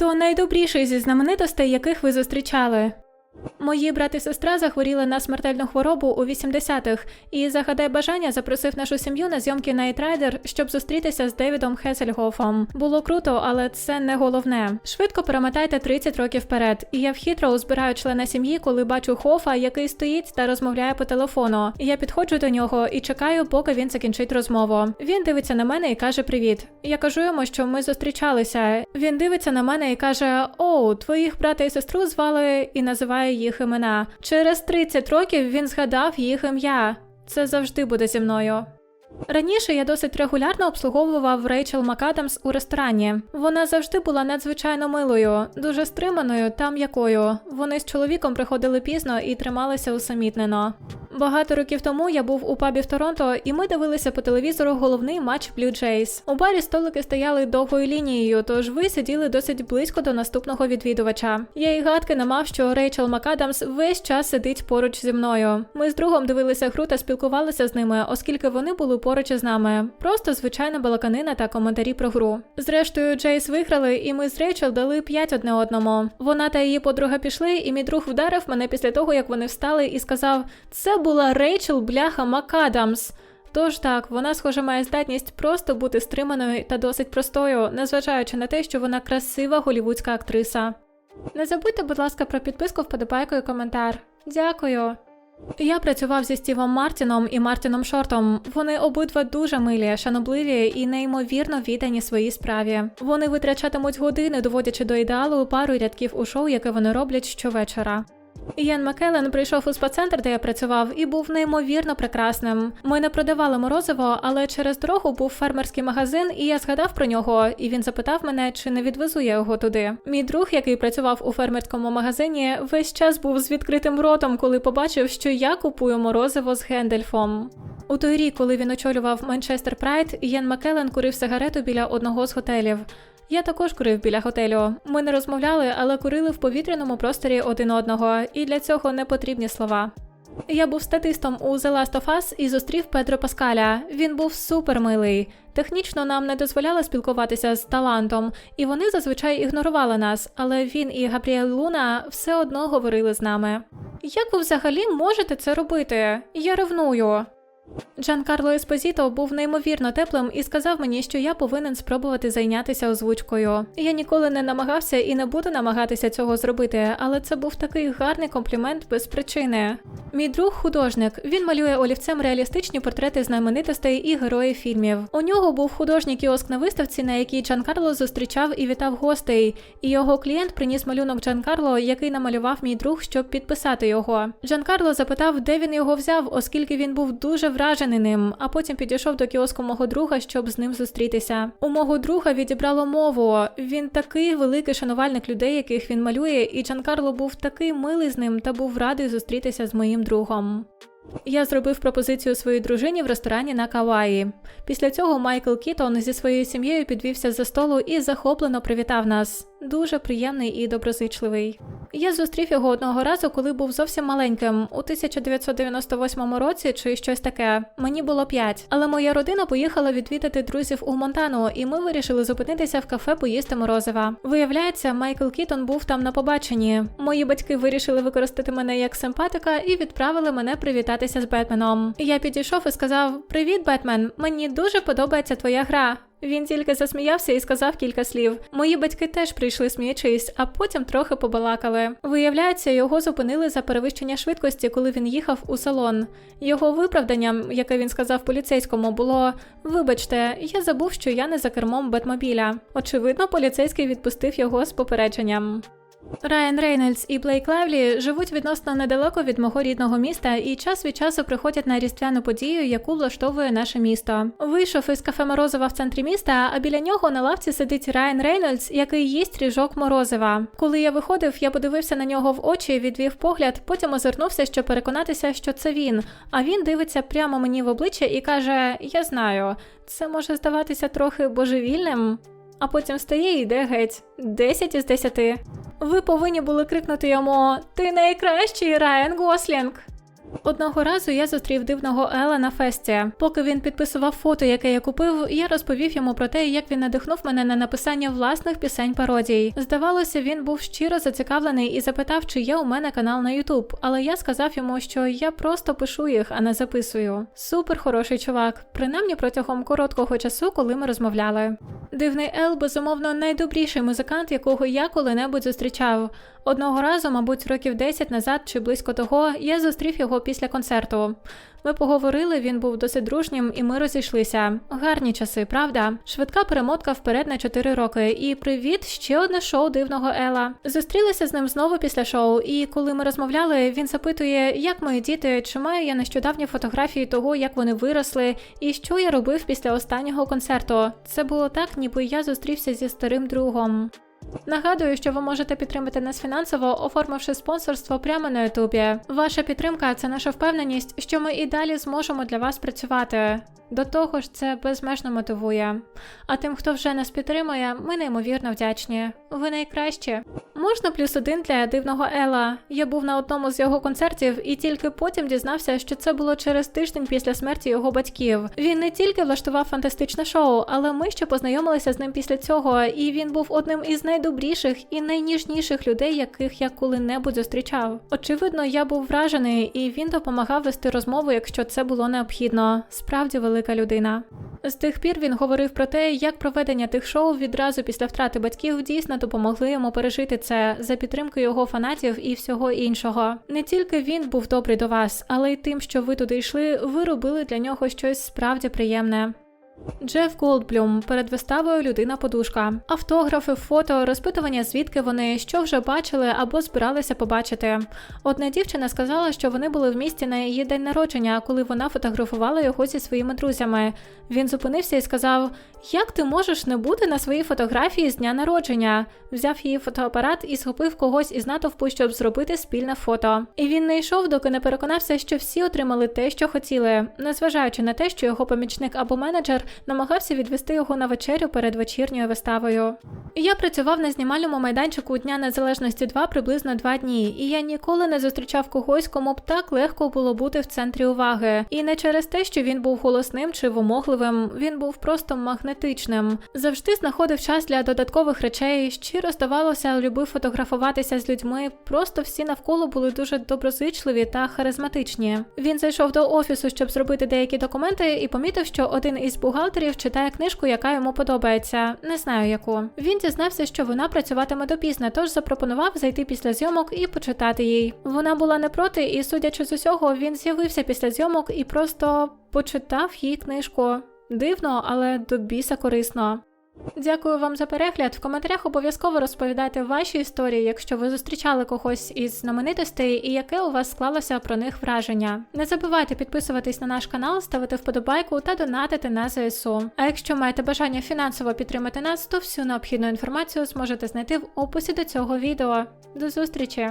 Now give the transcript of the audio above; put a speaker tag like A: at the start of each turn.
A: Хто найдобріший зі знаменитостей, яких ви зустрічали? Мої брат і сестра захворіли на смертельну хворобу у 80-х, і загадай бажання запросив нашу сім'ю на зйомки Rider, щоб зустрітися з Девідом Хесельгофом. Було круто, але це не головне. Швидко перемотайте 30 років вперед. І я в Хітроу збираю члена сім'ї, коли бачу Хофа, який стоїть та розмовляє по телефону. Я підходжу до нього і чекаю, поки він закінчить розмову. Він дивиться на мене і каже привіт. Я кажу йому, що ми зустрічалися. Він дивиться на мене і каже: О, твоїх брата і сестру звали і називає їх імена. Через 30 років він згадав їх ім'я. Це завжди буде зі мною. Раніше я досить регулярно обслуговував Рейчел Макадамс у ресторані. Вона завжди була надзвичайно милою, дуже стриманою та м'якою. Вони з чоловіком приходили пізно і трималися усамітнено. Багато років тому я був у пабі в Торонто, і ми дивилися по телевізору головний матч Blue Jays. У барі столики стояли довгою лінією, тож ви сиділи досить близько до наступного відвідувача. Я і гадки не мав, що Рейчел Макадамс весь час сидить поруч зі мною. Ми з другом дивилися гру та спілкувалися з ними, оскільки вони були поруч із нами. Просто звичайна балаканина та коментарі про гру. Зрештою, Джейс виграли, і ми з Рейчел дали п'ять одне одному. Вона та її подруга пішли, і мій друг вдарив мене після того, як вони встали, і сказав: Це була Рейчел Бляха Макадамс. Тож так, вона, схоже, має здатність просто бути стриманою та досить простою, незважаючи на те, що вона красива голівудська актриса. Не забудьте, будь ласка, про підписку, вподобайку і коментар. Дякую. Я працював зі Стівом Мартіном і Мартіном Шортом. Вони обидва дуже милі, шанобливі і неймовірно віддані своїй справі. Вони витрачатимуть години, доводячи до ідеалу пару рядків у шоу, яке вони роблять щовечора. Ян Макелен прийшов у спа-центр, де я працював, і був неймовірно прекрасним. Ми не продавали морозиво, але через дорогу був фермерський магазин, і я згадав про нього. І він запитав мене, чи не відвезу я його туди. Мій друг, який працював у фермерському магазині, весь час був з відкритим ротом, коли побачив, що я купую морозиво з Гендельфом. У той рік, коли він очолював Манчестер Прайд, Ян Макелен курив сигарету біля одного з готелів. Я також курив біля готелю. Ми не розмовляли, але курили в повітряному просторі один одного, і для цього не потрібні слова. Я був статистом у The Last of Us і зустрів Педро Паскаля. Він був супермилий. Технічно нам не дозволяли спілкуватися з талантом, і вони зазвичай ігнорували нас, але він і Габріель Луна все одно говорили з нами. Як ви взагалі можете це робити? Я ревную. Джан Карло Еспозіто був неймовірно теплим і сказав мені, що я повинен спробувати зайнятися озвучкою. Я ніколи не намагався і не буду намагатися цього зробити, але це був такий гарний комплімент без причини. Мій друг художник. Він малює олівцем реалістичні портрети знаменитостей і героїв фільмів. У нього був художній кіоск на виставці, на якій Джан Карло зустрічав і вітав гостей. І його клієнт приніс малюнок Джан Карло, який намалював мій друг, щоб підписати його. Джан Карло запитав, де він його взяв, оскільки він був дуже вражений ним, а потім підійшов до кіоску мого друга, щоб з ним зустрітися. У мого друга відібрало мову. Він такий великий шанувальник людей, яких він малює, і Джан Карло був такий милий з ним та був радий зустрітися з моїм другом. Я зробив пропозицію своїй дружині в ресторані на Каваї. Після цього Майкл Кітон зі своєю сім'єю підвівся за столу і захоплено привітав нас. Дуже приємний і доброзичливий. Я зустрів його одного разу, коли був зовсім маленьким, у 1998 році чи щось таке. Мені було 5. Але моя родина поїхала відвідати друзів у Монтану, і ми вирішили зупинитися в кафе поїсти морозива. Виявляється, Майкл Кітон був там на побаченні. Мої батьки вирішили використати мене як симпатика і відправили мене привітатися з Бетменом. Я підійшов і сказав: Привіт, Бетмен! Мені дуже подобається твоя гра. Він тільки засміявся і сказав кілька слів. Мої батьки теж прийшли сміючись, а потім трохи побалакали. Виявляється, його зупинили за перевищення швидкості, коли він їхав у салон. Його виправданням, яке він сказав поліцейському, було: Вибачте, я забув, що я не за кермом Бетмобіля. Очевидно, поліцейський відпустив його з попередженням. Райан Рейнольдс і Блейк Лайвлі живуть відносно недалеко від мого рідного міста і час від часу приходять на різдвяну подію, яку влаштовує наше місто. Вийшов із кафе Морозова в центрі міста, а біля нього на лавці сидить Райан Рейнольдс, який їсть ріжок морозива. Коли я виходив, я подивився на нього в очі, відвів погляд, потім озирнувся, щоб переконатися, що це він. А він дивиться прямо мені в обличчя і каже: Я знаю, це може здаватися трохи божевільним. А потім стає і йде геть. 10 із 10. Ви повинні були крикнути йому Ти найкращий Райан Гослінг. Одного разу я зустрів дивного Ела на фесті. Поки він підписував фото, яке я купив, я розповів йому про те, як він надихнув мене на написання власних пісень пародій. Здавалося, він був щиро зацікавлений і запитав, чи є у мене канал на Ютуб. Але я сказав йому, що я просто пишу їх, а не записую. Супер хороший чувак, принаймні протягом короткого часу, коли ми розмовляли. Дивний Ел, безумовно, найдобріший музикант, якого я коли-небудь зустрічав. Одного разу, мабуть, років 10 назад чи близько того, я зустрів його після концерту. Ми поговорили, він був досить дружнім, і ми розійшлися. Гарні часи, правда? Швидка перемотка вперед на 4 роки. І привіт, ще одне шоу дивного Ела. Зустрілися з ним знову після шоу, і коли ми розмовляли, він запитує, як мої діти, чи маю я нещодавні фотографії того, як вони виросли, і що я робив після останнього концерту. Це було так, ніби я зустрівся зі старим другом. Нагадую, що ви можете підтримати нас фінансово, оформивши спонсорство прямо на Ютубі. Ваша підтримка це наша впевненість, що ми і далі зможемо для вас працювати. До того ж, це безмежно мотивує. А тим, хто вже нас підтримує, ми неймовірно вдячні. Ви найкращі. Можна плюс один для дивного Ела. Я був на одному з його концертів і тільки потім дізнався, що це було через тиждень після смерті його батьків. Він не тільки влаштував фантастичне шоу, але ми ще познайомилися з ним після цього, і він був одним із найдобріших і найніжніших людей, яких я коли-небудь зустрічав. Очевидно, я був вражений, і він допомагав вести розмову, якщо це було необхідно. Справді велика людина. З тих пір він говорив про те, як проведення тих шоу відразу після втрати батьків дійсно допомогли йому пережити це за підтримки його фанатів і всього іншого. Не тільки він був добрий до вас, але й тим, що ви туди йшли, ви робили для нього щось справді приємне. Джеф Голдблюм перед виставою Людина подушка. Автографи, фото, розпитування, звідки вони, що вже бачили або збиралися побачити. Одна дівчина сказала, що вони були в місті на її день народження, коли вона фотографувала його зі своїми друзями. Він зупинився і сказав: Як ти можеш не бути на своїй фотографії з дня народження? Взяв її фотоапарат і схопив когось із натовпу, щоб зробити спільне фото. І він не йшов, доки не переконався, що всі отримали те, що хотіли, незважаючи на те, що його помічник або менеджер намагався відвести його на вечерю перед вечірньою виставою. Я працював на знімальному майданчику Дня Незалежності 2 приблизно два дні, і я ніколи не зустрічав когось, кому б так легко було бути в центрі уваги. І не через те, що він був голосним чи вимогливим, він був просто магнетичним. Завжди знаходив час для додаткових речей, щиро здавалося, любив фотографуватися з людьми. Просто всі навколо були дуже доброзичливі та харизматичні. Він зайшов до офісу, щоб зробити деякі документи, і помітив, що один із бухгалтерів читає книжку, яка йому подобається. Не знаю яку. Він дізнався, що вона працюватиме допізно, тож запропонував зайти після зйомок і почитати їй. Вона була не проти, і, судячи з усього, він з'явився після зйомок і просто почитав їй книжку. Дивно, але до біса корисно. Дякую вам за перегляд. В коментарях обов'язково розповідайте ваші історії, якщо ви зустрічали когось із знаменитостей і яке у вас склалося про них враження. Не забувайте підписуватись на наш канал, ставити вподобайку та донатити на ЗСУ. А якщо маєте бажання фінансово підтримати нас, то всю необхідну інформацію зможете знайти в описі до цього відео. До зустрічі!